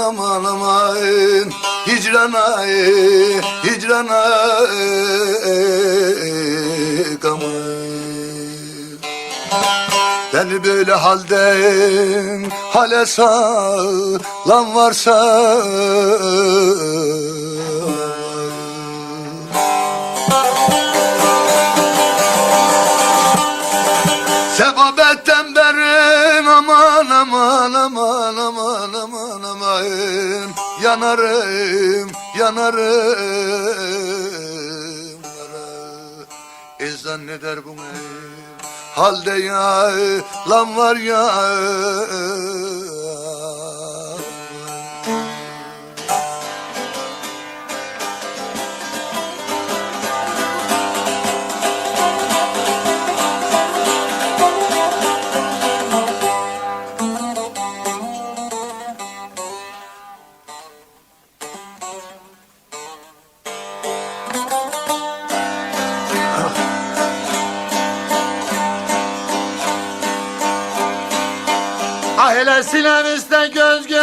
aman aman Hicrana hicrana aman. Beni böyle halden hale salan varsa Sebabetten aman aman aman Yanarım yanarım. E zanneder bu ne halde ya lan var ya Ah hele sinemizde göz göz.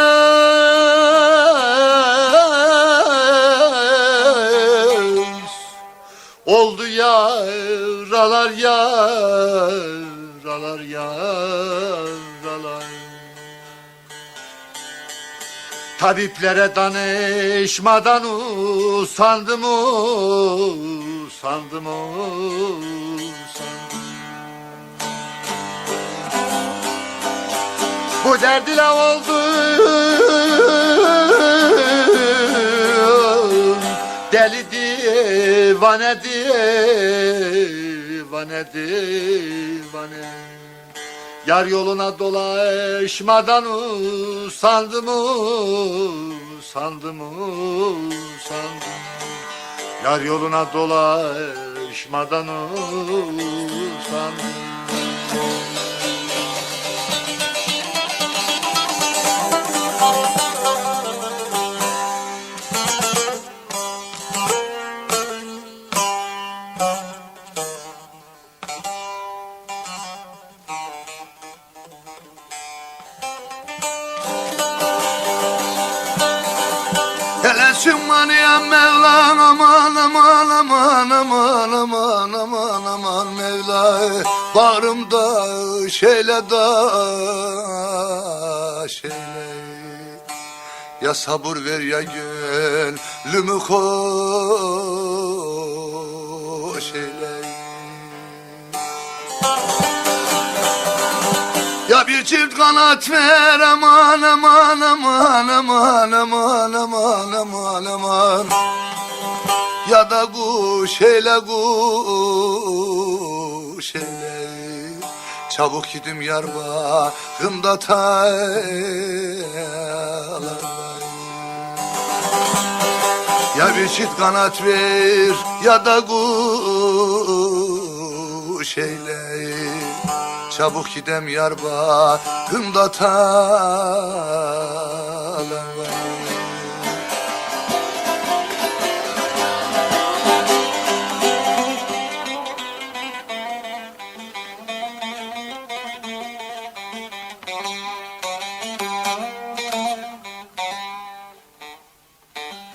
Oldu yaralar yaralar yaralar. Tabiplere danışmadan usandım usandım usandım Bu derdile oldu? Deli divane divane divane. Yar yoluna dolaşmadan usandım usandım usandım. Yar yoluna dolaşmadan usandım Hele sümmaniye Mevlam aman aman aman aman aman aman aman Mevla Bağrımda şeyle da şeyle Ya sabır ver ya gönlümü hoş Bir çift kanat ver aman aman aman aman aman aman aman aman. Ya da kuş eyle kuş eyle Çabuk gidim yar bağımda taylar Ya bir çift kanat ver ya da kuş eyle Çabuk gidem yar bağımda talan